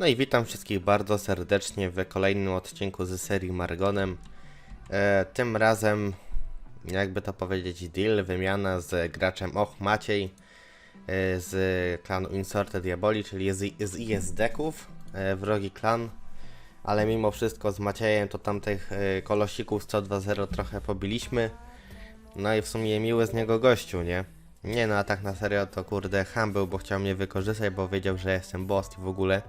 No i witam wszystkich bardzo serdecznie w kolejnym odcinku z serii Margonem. E, tym razem, jakby to powiedzieć, deal, wymiana z graczem Och Maciej e, z klanu Insorte Diaboli, czyli z, z ISD-ków, e, wrogi klan. Ale mimo wszystko z Maciejem to tamtych e, kolosików 102.0 trochę pobiliśmy. No i w sumie miły z niego gościu, nie? Nie no, a tak na serio to kurde ham był, bo chciał mnie wykorzystać, bo wiedział, że jestem boss i w ogóle.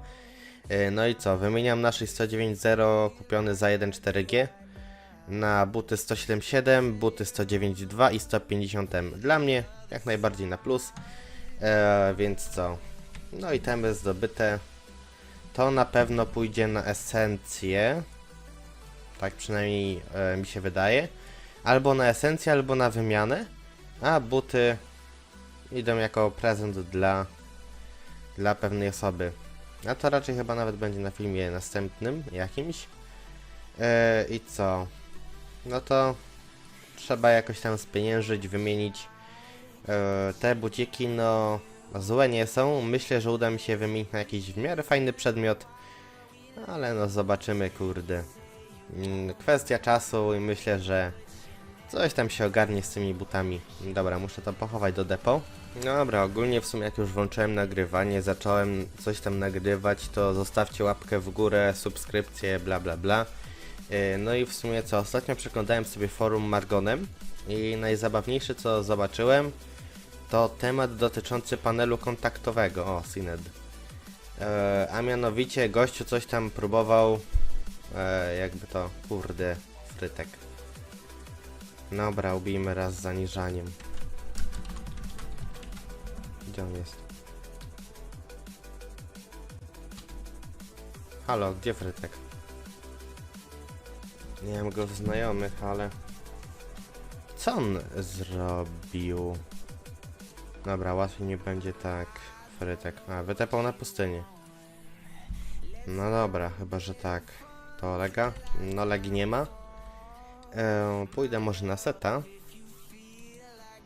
Yy, No i co, wymieniam nasz 109.0 kupiony za 1.4G na buty 107.7, buty 109.2 i 150M. Dla mnie jak najbardziej na plus, Eee, więc co, no i temy zdobyte. To na pewno pójdzie na esencję, tak przynajmniej e, mi się wydaje. Albo na esencję, albo na wymianę, a buty idą jako prezent dla, dla pewnej osoby. A to raczej chyba nawet będzie na filmie następnym jakimś. E, I co? No to trzeba jakoś tam spieniężyć, wymienić. E, te buciki, no złe nie są. Myślę, że uda mi się wymienić na jakiś w miarę fajny przedmiot. Ale no zobaczymy, kurde. Mm, Kwestia czasu i myślę, że coś tam się ogarnie z tymi butami. Dobra, muszę to pochować do depo. Dobra, ogólnie w sumie jak już włączyłem nagrywanie, zacząłem coś tam nagrywać, to zostawcie łapkę w górę, subskrypcję, bla bla bla. Yy, No i w sumie co, ostatnio przeglądałem sobie forum Margonem i najzabawniejsze co zobaczyłem to temat dotyczący panelu kontaktowego. O, Syned. E, a mianowicie gościu coś tam próbował, e, jakby to, kurde, frytek. Dobra, ubijmy raz z zaniżaniem. Gdzie on jest? Halo, gdzie frytek? Nie mam go w znajomych, ale... Co on zrobił? Dobra, łatwiej nie będzie tak. Frytek. A, wytepał na pustynię. No dobra, chyba, że tak. To lega? No legi nie ma. E, pójdę może na seta.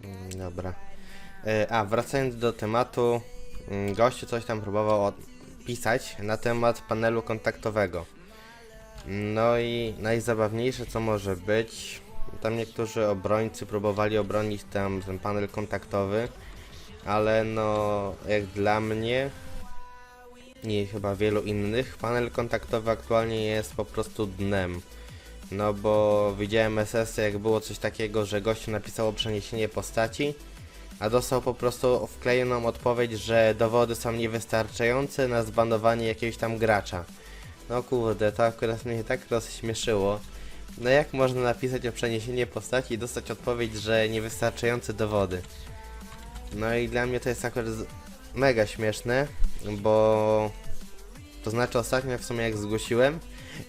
Mm, Dobra. E, a, wracając do tematu. mm, Gościu coś tam próbował pisać na temat panelu kontaktowego. No i najzabawniejsze co może być. Tam niektórzy obrońcy próbowali obronić tam ten panel kontaktowy. Ale no, jak dla mnie i chyba wielu innych, panel kontaktowy aktualnie jest po prostu dnem. No bo widziałem SS, jak było coś takiego, że gościu napisało przeniesienie postaci, a dostał po prostu wklejoną odpowiedź, że dowody są niewystarczające na zbanowanie jakiegoś tam gracza. No kurde, to akurat mnie tak rozśmieszyło. No jak można napisać o przeniesienie postaci i dostać odpowiedź, że niewystarczające dowody? No i dla mnie to jest akurat mega śmieszne, bo to znaczy ostatnio w sumie jak zgłosiłem,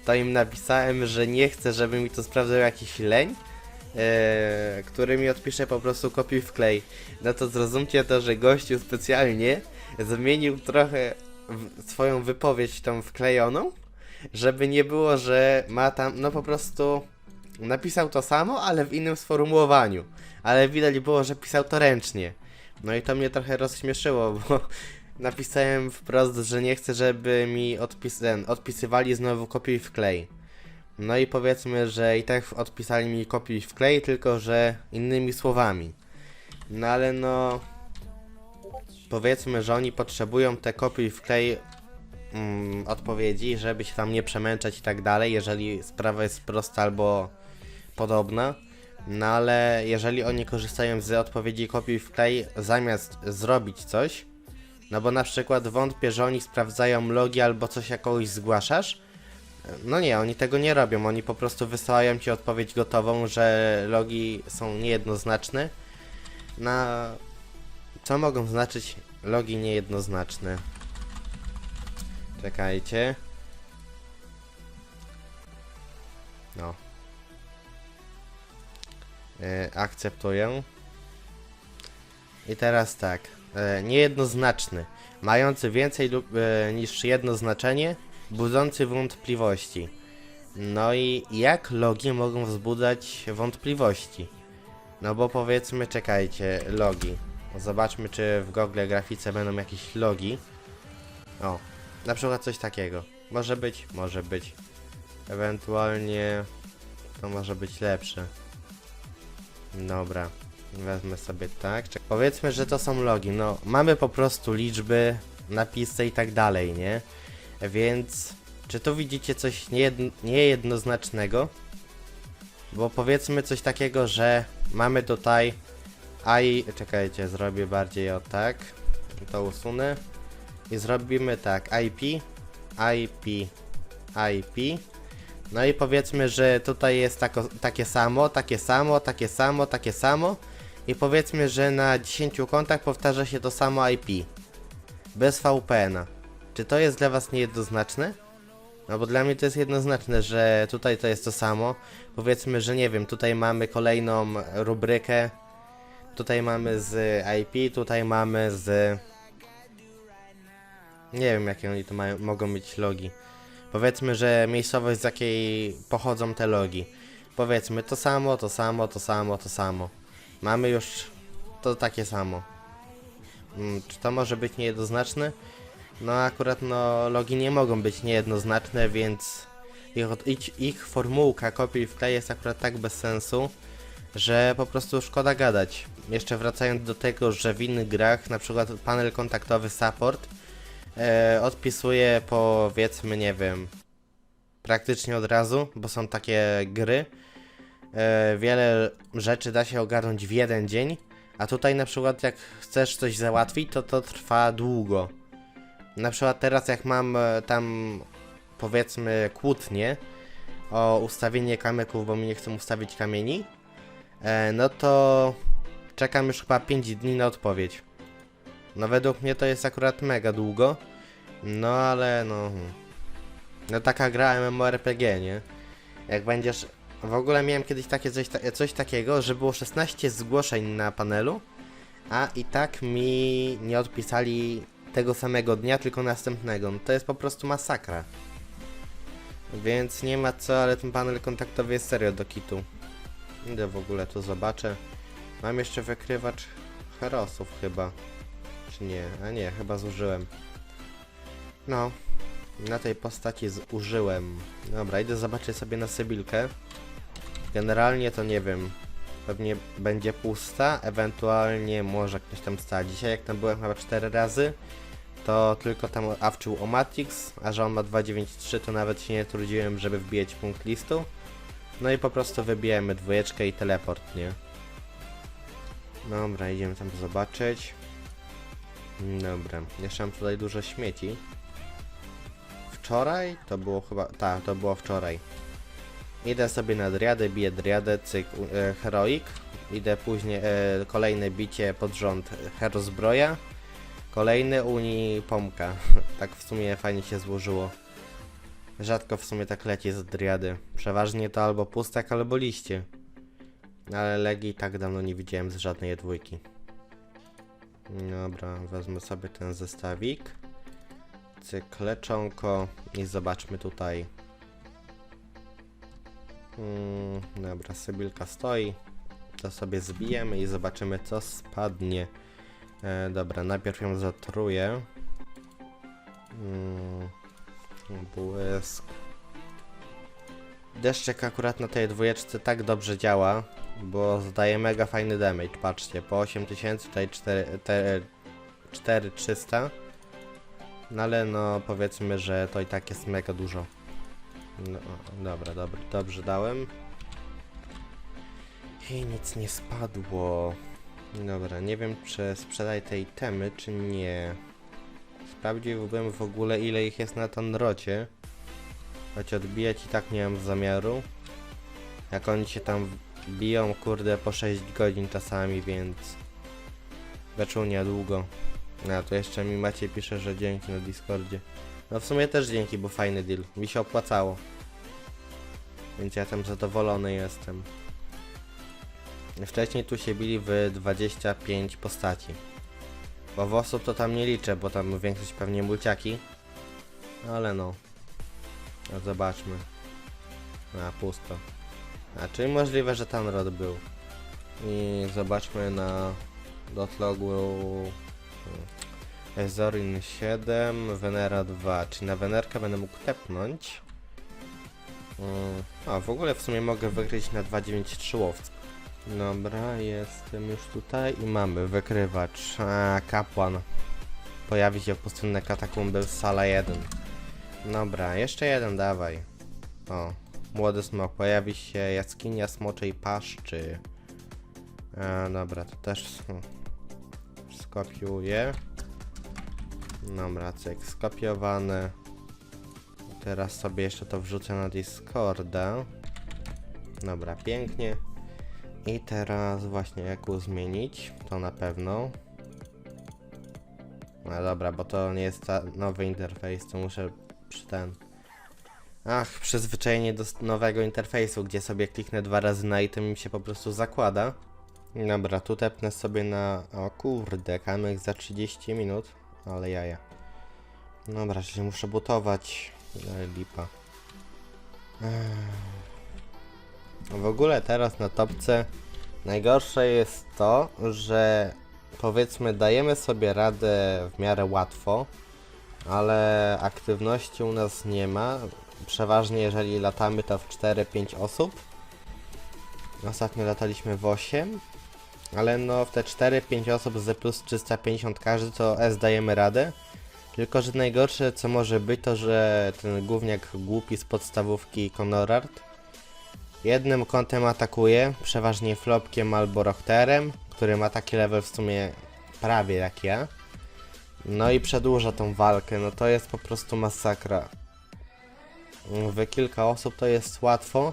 to im napisałem, że nie chcę, żeby mi to sprawdzał jakiś leń, e, który mi odpisze po prostu kopiuj wklej. No to zrozumcie to, że gościu specjalnie zmienił trochę w, swoją wypowiedź tą wklejoną, żeby nie było, że ma tam, no po prostu napisał to samo, ale w innym sformułowaniu. Ale widać było, że pisał to ręcznie. No i to mnie trochę rozśmieszyło, bo napisałem wprost, że nie chcę, żeby mi odpis odpisywali znowu kopiuj wklej. No i powiedzmy, że i tak odpisali mi kopiuj wklej, tylko że innymi słowami. No ale no... Powiedzmy, że oni potrzebują te kopiuj wklej mm, odpowiedzi, żeby się tam nie przemęczać i tak dalej, jeżeli sprawa jest prosta albo podobna. No ale jeżeli oni korzystają z odpowiedzi kopiuj wklej zamiast zrobić coś, no bo na przykład wątpię, że oni sprawdzają logi albo coś jakoś zgłaszasz, no nie, oni tego nie robią, oni po prostu wysyłają ci odpowiedź gotową, że logi są niejednoznaczne. Na co mogą znaczyć logi niejednoznaczne? Czekajcie. No. E, akceptuję. I teraz tak. E, niejednoznaczny. Mający więcej lub e, niż jedno znaczenie, budzący wątpliwości. No i jak logi mogą wzbudzać wątpliwości? No bo powiedzmy, czekajcie, logi. Zobaczmy, czy w Google grafice będą jakieś logi. O, Na przykład coś takiego. Może być, może być. Ewentualnie to może być lepsze. Dobra. Wezmę sobie tak. Czek- Powiedzmy, że to są logi. No, mamy po prostu liczby, napisy i tak dalej, nie? Więc czy tu widzicie coś niejedn- niejednoznacznego? Bo powiedzmy coś takiego, że mamy tutaj i czekajcie, zrobię bardziej o tak. To usunę. I zrobimy tak, IP, IP, IP. No i powiedzmy, że tutaj jest tako, takie samo, takie samo, takie samo, takie samo. I powiedzmy, że na 10 kontach powtarza się to samo IP. Bez VPN-a. Czy to jest dla Was niejednoznaczne? No bo dla mnie to jest jednoznaczne, że tutaj to jest to samo. Powiedzmy, że nie wiem, tutaj mamy kolejną rubrykę. Tutaj mamy z IP, tutaj mamy z... Nie wiem, jakie oni tu mają, mogą mieć logi. Powiedzmy, że miejscowość z jakiej pochodzą te logi. Powiedzmy to samo, to samo, to samo, to samo. Mamy już to takie samo. Mm, Czy to może być niejednoznaczne? No akurat no logi nie mogą być niejednoznaczne, więc ich, ich, ich formułka kopiuj wklej jest akurat tak bez sensu, że po prostu szkoda gadać. Jeszcze wracając do tego, że w innych grach, na przykład panel kontaktowy support, e, odpisuje powiedzmy, nie wiem, praktycznie od razu, bo są takie gry. E, wiele rzeczy da się ogarnąć w jeden dzień, a tutaj na przykład jak chcesz coś załatwić, to to trwa długo. Na przykład teraz jak mam e, tam powiedzmy kłótnię o ustawienie kamyków, bo mi nie chcą ustawić kamieni, e, no to czekam już chyba 5 dni na odpowiedź. No według mnie to jest akurat mega długo, no ale no... No taka gra MMORPG, nie? Jak będziesz... W ogóle miałem kiedyś takie coś, coś takiego, że było 16 zgłoszeń na panelu, a i tak mi nie odpisali tego samego dnia, tylko następnego. No to jest po prostu masakra. Więc nie ma co, ale ten panel kontaktowy jest serio do kitu. Idę w ogóle to zobaczę. Mam jeszcze wykrywacz herosów chyba. Czy nie? A nie, chyba zużyłem. No, na tej postaci zużyłem. Dobra, idę zobaczyć sobie na Sybilkę. Generalnie to nie wiem. Pewnie będzie pusta, ewentualnie może ktoś tam stała. Dzisiaj jak tam byłem chyba 4 razy, to tylko tam awczył o Matix, a że on ma 293 to nawet się nie trudziłem, żeby wbijać punkt listu. No i po prostu wybijemy dwójeczkę i teleport, nie? Dobra, idziemy tam zobaczyć. Dobra, jeszcze mam tutaj dużo śmieci. Wczoraj? To było chyba... Tak, to było wczoraj. Idę sobie na driadę, biję driadę, cyk, e, heroik. Idę później, e, kolejne bicie pod rząd hero zbroja. Kolejny Unii Pomka. tak w sumie fajnie się złożyło. Rzadko w sumie tak leci z driady. Przeważnie to albo pustak, albo liście. Ale Legii tak dawno nie widziałem z żadnej dwójki. Dobra, wezmę sobie ten zestawik. Cyk, leczonko i zobaczmy tutaj. Mm, dobra, Sybilka stoi. To sobie zbijemy i zobaczymy co spadnie. E, dobra, najpierw ją zatruję. Mm, błysk. Deszczek akurat na tej dwójeczce tak dobrze działa, bo zdaje mega fajny damage. Patrzcie, po 8000 tutaj 4, te, 4300. No ale no powiedzmy, że to i tak jest mega dużo. No, dobra, dobra, dobrze dałem. I nic nie spadło. Dobra, nie wiem czy sprzedaj te itemy, czy nie. Sprawdziłbym w ogóle ile ich jest na Tanrocie. Choć odbijać i tak nie mam zamiaru. Jak oni się tam biją, kurde, po 6 godzin czasami, więc... Beczunia długo. A, tu jeszcze mi Maciej pisze, że dzięki na Discordzie. No w sumie też dzięki, bo fajny deal. Mi się opłacało. Więc ja tam zadowolony jestem. Wcześniej tu się bili w 25 postaci. Bo osób to tam nie liczę, bo tam większość pewnie mulciaki. Ale no. A zobaczmy. A, pusto. A, czyli możliwe, że tam rod był. I zobaczmy na dotlogu. Zorin 7, Venera 2, czyli na Wenerkę będę mógł tepnąć. Mm, A, w ogóle w sumie mogę wykryć na 293 łowcy. Dobra, jestem już tutaj i mamy wykrywacz. A, kapłan. Pojawi się w pustynne katakumby sala 1. Dobra, jeszcze jeden dawaj. O, młody smok. Pojawi się jaskinia smoczej paszczy. A, dobra, to też skopiuję. Dobra, cyk, skopiowane. Teraz sobie jeszcze to wrzucę na Discorda. Dobra, pięknie. I teraz właśnie jak u zmienić, to na pewno. No dobra, bo to nie jest nowy interfejs, to muszę przy ten. Ach, przyzwyczajenie do nowego interfejsu, gdzie sobie kliknę dwa razy na item i mi się po prostu zakłada. Dobra, tu tepnę sobie na... O kurde, kamyk za 30 minut, ale jaja. Dobra, czyli muszę butować. Lipa. Ech. W ogóle teraz na topce najgorsze jest to, że powiedzmy dajemy sobie radę w miarę łatwo, ale aktywności u nas nie ma. Przeważnie jeżeli latamy to w 4-5 osób. Ostatnio lataliśmy w 8, ale no w te 4-5 osób z plus 350 każdy to S dajemy radę. Tylko, że najgorsze co może być to, że ten gówniak głupi z podstawówki Conorard jednym kątem atakuje, przeważnie flopkiem albo rochterem, który ma taki level w sumie prawie jak ja. No i przedłuża tą walkę, no to jest po prostu masakra. W kilka osób to jest łatwo,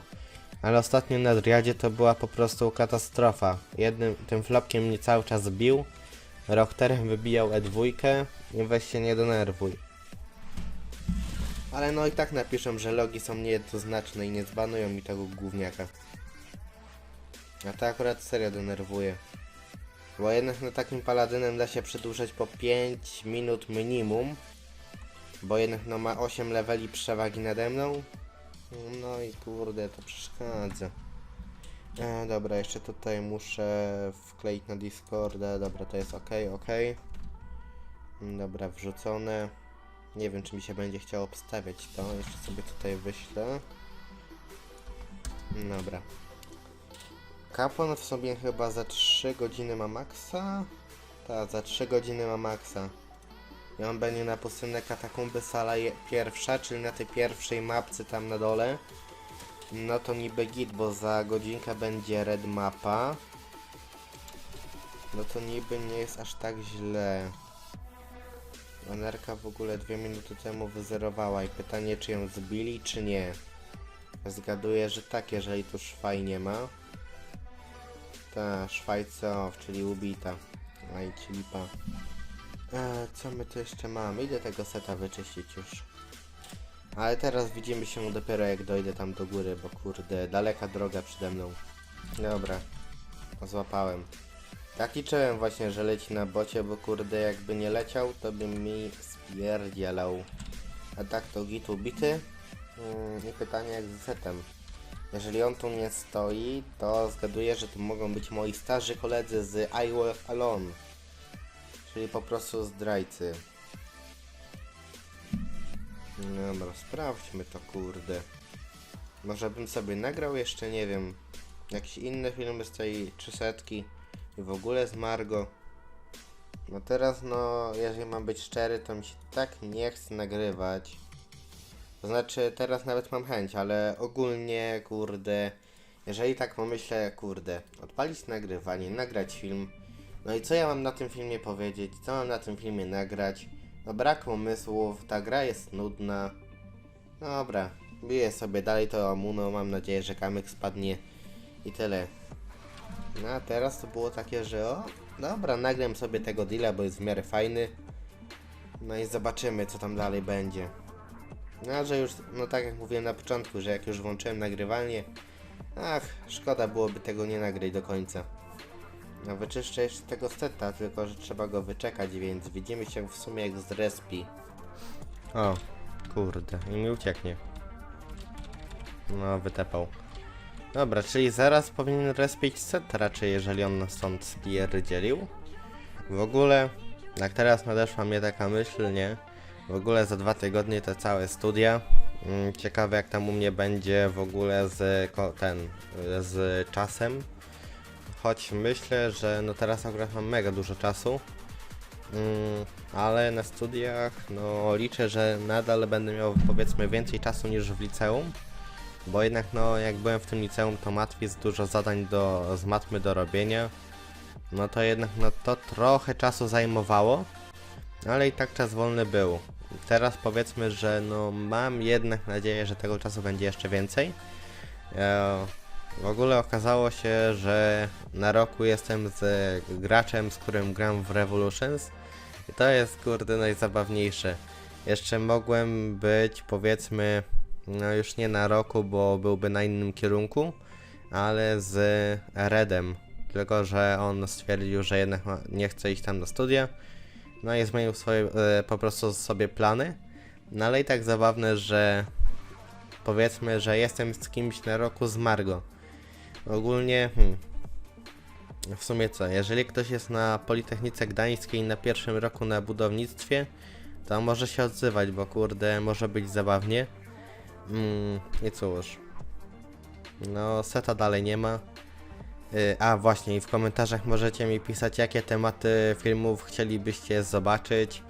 ale ostatnio na Driadzie to była po prostu katastrofa. Jednym tym flopkiem mnie cały czas bił, rochterem wybijał E2 i weź się nie denerwuj. Ale no i tak napiszą, że logi są niejednoznaczne i nie zbanują mi tego gówniaka. A to akurat serio denerwuje. Bo jednak na takim paladynem da się przedłużać po 5 minut minimum. Bo jednak no ma 8 leveli przewagi nade mną. No i kurde, to przeszkadza. E, dobra, jeszcze tutaj muszę wkleić na Discorda. Dobra, to jest ok, ok. Dobra, wrzucone. Nie wiem, czy mi się będzie chciało obstawiać to. Jeszcze sobie tutaj wyślę. Dobra. Kapłan w sobie chyba za 3 godziny ma maksa? Tak, za 3 godziny ma maksa. I on będzie na pustynne katakumby sala pierwsza, czyli na tej pierwszej mapce tam na dole. No to niby git, bo za godzinkę będzie red mapa. No to niby nie jest aż tak źle. Onerka w ogóle dwie minuty temu wyzerowała i pytanie czy ją zbili czy nie. Zgaduję, że tak, jeżeli tu szwaj nie ma. Ta, Szwajcow, czyli ubita. Aj, lipa. E, co my tu jeszcze mamy? Idę tego seta wyczyścić już. Ale teraz widzimy się dopiero jak dojdę tam do góry, bo kurde, daleka droga przede mną. Dobra, złapałem. Tak liczyłem właśnie, że leci na bocie, bo kurde, jakby nie leciał, to by mi spierdzielał. A tak to git ubity. Mm, I pytanie jak z setem. Jeżeli on tu nie stoi, to zgaduję, że to mogą być moi starzy koledzy z I Work Alone. Czyli po prostu zdrajcy. Dobra, sprawdźmy to, kurde. Może bym sobie nagrał jeszcze, nie wiem, jakiś inny film z tej 300 i w ogóle z Margo. No teraz, no, jeżeli mam być szczery, to mi się tak nie chce nagrywać. To znaczy, teraz nawet mam chęć, ale ogólnie, kurde, jeżeli tak pomyślę, kurde, odpalić nagrywanie, nagrać film, no i co ja mam na tym filmie powiedzieć, co mam na tym filmie nagrać, no brak pomysłów, ta gra jest nudna, dobra, biję sobie dalej to Amuno, mam nadzieję, że kamyk spadnie i tyle. No a teraz to było takie, że o, dobra, nagram sobie tego deala, bo jest w miarę fajny, no i zobaczymy, co tam dalej będzie. No, a że już, no tak jak mówiłem na początku, że jak już włączyłem nagrywanie, ach, szkoda byłoby tego nie nagrać do końca. No wyczyszczę jeszcze tego seta, tylko że trzeba go wyczekać, więc widzimy się w sumie jak z respi. O, kurde, i mi ucieknie. No, wytepał. Dobra, czyli zaraz powinien respić set raczej, jeżeli on nas stąd spierdzielił. W ogóle Jak teraz nadeszła mnie taka myśl, nie? W ogóle za dwa tygodnie te całe studia. Mm, Ciekawe jak tam u mnie będzie w ogóle z ten, z czasem. Choć myślę, że no teraz akurat mam mega dużo czasu. Mm, ale na studiach no liczę, że nadal będę miał powiedzmy więcej czasu niż w liceum. Bo jednak no jak byłem w tym liceum to matwi jest dużo zadań do, z matmy do robienia. No to jednak no to trochę czasu zajmowało. Ale i tak czas wolny był. Teraz powiedzmy, że no mam jednak nadzieję, że tego czasu będzie jeszcze więcej. E, w ogóle okazało się, że na roku jestem z graczem, z którym gram w Revolutions. I to jest kurde najzabawniejsze. Jeszcze mogłem być powiedzmy, no już nie na roku, bo byłby na innym kierunku, ale z Redem. Tylko, że on stwierdził, że jednak nie chce iść tam na studia. No i zmienił swoje e, po prostu sobie plany. No ale i tak zabawne, że powiedzmy, że jestem z kimś na roku z Margo. Ogólnie, hmm, w sumie co, jeżeli ktoś jest na Politechnice Gdańskiej na pierwszym roku na budownictwie, to może się odzywać, bo kurde, może być zabawnie. Mm, I cóż. No, seta dalej nie ma. Y, A właśnie, i w komentarzach możecie mi pisać, jakie tematy filmów chcielibyście zobaczyć,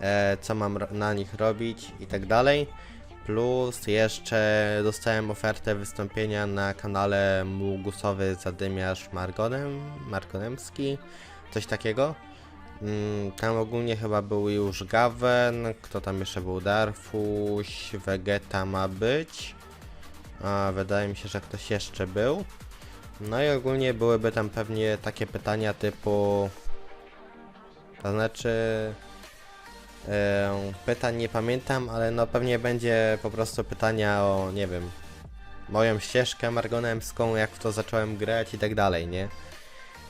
e, co mam na nich robić i tak dalej. Plus jeszcze dostałem ofertę wystąpienia na kanale Mugusowy Zadymiarz Margonem, Margonemski, coś takiego. Mm, Tam ogólnie chyba był już Gawen, kto tam jeszcze był? Darfuś, Vegeta ma być. A wydaje mi się, że ktoś jeszcze był. No i ogólnie byłyby tam pewnie takie pytania typu. To znaczy. E, pytań nie pamiętam, ale no pewnie będzie po prostu pytania o, nie wiem, moją ścieżkę margonemską, jak w to zacząłem grać i tak dalej, nie?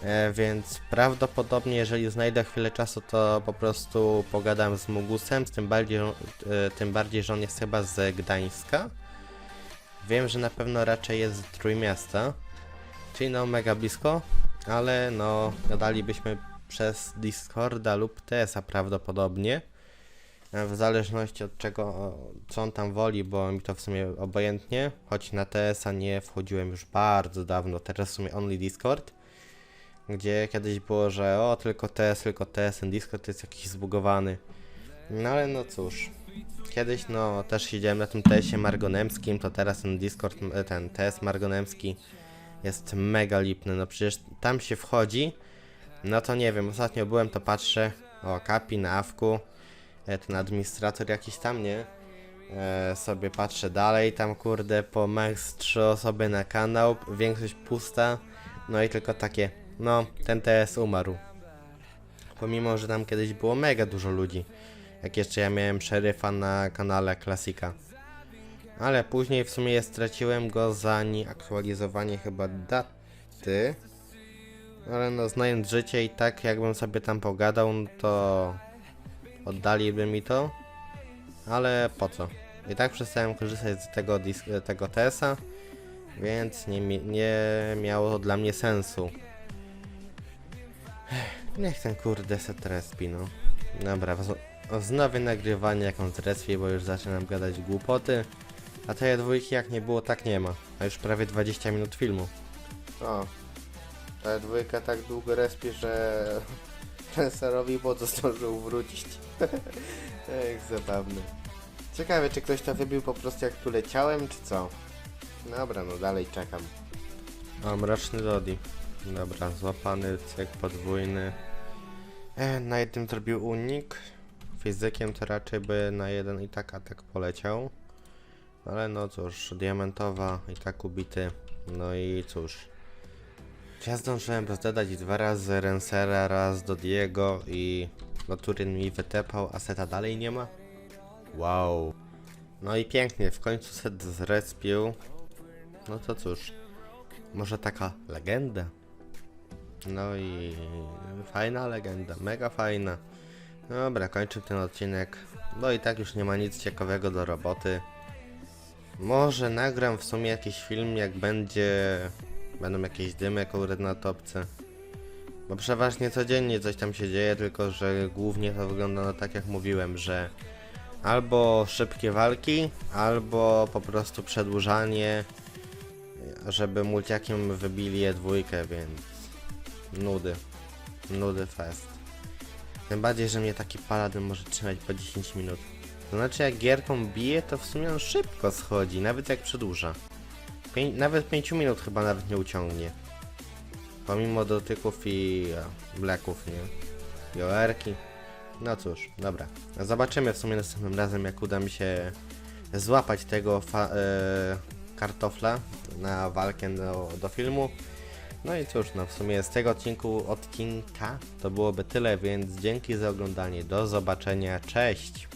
E, więc prawdopodobnie, jeżeli znajdę chwilę czasu, to po prostu pogadam z Mugusem, tym bardziej, e, tym bardziej, że on jest chyba z Gdańska. Wiem, że na pewno raczej jest z Trójmiasta, czyli no mega blisko, ale no gadalibyśmy przez Discorda lub TS-a prawdopodobnie. E, W zależności od czego, co on tam woli, bo mi to w sumie obojętnie, choć na TS-a nie wchodziłem już bardzo dawno, teraz w sumie only Discord gdzie kiedyś było, że o, tylko TS, tylko TS, ten Discord jest jakiś zbugowany. No ale no cóż, kiedyś no też siedziałem na tym TS-ie margonemskim, to teraz ten Discord, e, ten TS margonemski jest mega lipny, no przecież tam się wchodzi, no to nie wiem, ostatnio byłem, to patrzę, o, Kapi na Awku, e, ten administrator jakiś tam, nie? E, sobie patrzę dalej, tam kurde po max 3 osoby na kanał, większość pusta, no i tylko takie, no ten TS umarł. Pomimo, że tam kiedyś było mega dużo ludzi, jak jeszcze ja miałem szeryfa na kanale Klasika. Ale później w sumie straciłem go za nieaktualizowanie chyba daty. Ale no znając życie i tak jakbym sobie tam pogadał, no to oddaliby mi to. Ale po co? I tak przestałem korzystać z tego, tego TS-a, więc nie, nie miało to dla mnie sensu. Ech, Niech ten kurde set respi, no. Dobra, wz- wznowię nagrywanie jak on zrespi, bo już zaczynam gadać głupoty. A tej dwójki jak nie było, tak nie ma. A już prawie 20 minut filmu. O, ta dwójka tak długo respi, że Renserowi po zdążył wrócić. Ech, zabawny. Ciekawe, czy ktoś to wybił po prostu jak tu leciałem, czy co? Dobra, no dalej czekam. O, mroczny Lodi. Dobra, złapany, cyk podwójny. E, na jednym zrobił unik. Fizykiem to raczej by na jeden i tak atak poleciał. Ale no cóż, diamentowa i tak ubity. No i cóż. Ja zdążyłem rozdadać dwa razy Rensera, raz do Diego i no Turin mi wytepał, a seta dalej nie ma? Wow. No i pięknie, w końcu set zrespił. No to cóż, może taka legenda? No i fajna legenda, mega fajna. Dobra, kończę ten odcinek, bo i tak już nie ma nic ciekawego do roboty. Może nagram w sumie jakiś film, jak będzie... Będą jakieś dymy kurde na topce. Bo przeważnie codziennie coś tam się dzieje, tylko że głównie to wygląda no tak jak mówiłem, że albo szybkie walki, albo po prostu przedłużanie, żeby multiakiem wybili je dwójkę, więc nudy. Nudy fest. Tym bardziej, że mnie taki paladyn może trzymać po 10 minut. To znaczy jak gierką bije, to w sumie on szybko schodzi, nawet jak przedłuża. Pię nawet 5 minut chyba nawet nie uciągnie. Pomimo dotyków i e, bleków, nie? I OR-ki. No cóż, dobra. Zobaczymy w sumie następnym razem, jak uda mi się złapać tego e, kartofla na walkę do, do filmu. No i cóż, no w sumie z tego odcinku, odcinka to byłoby tyle, więc dzięki za oglądanie. Do zobaczenia, cześć!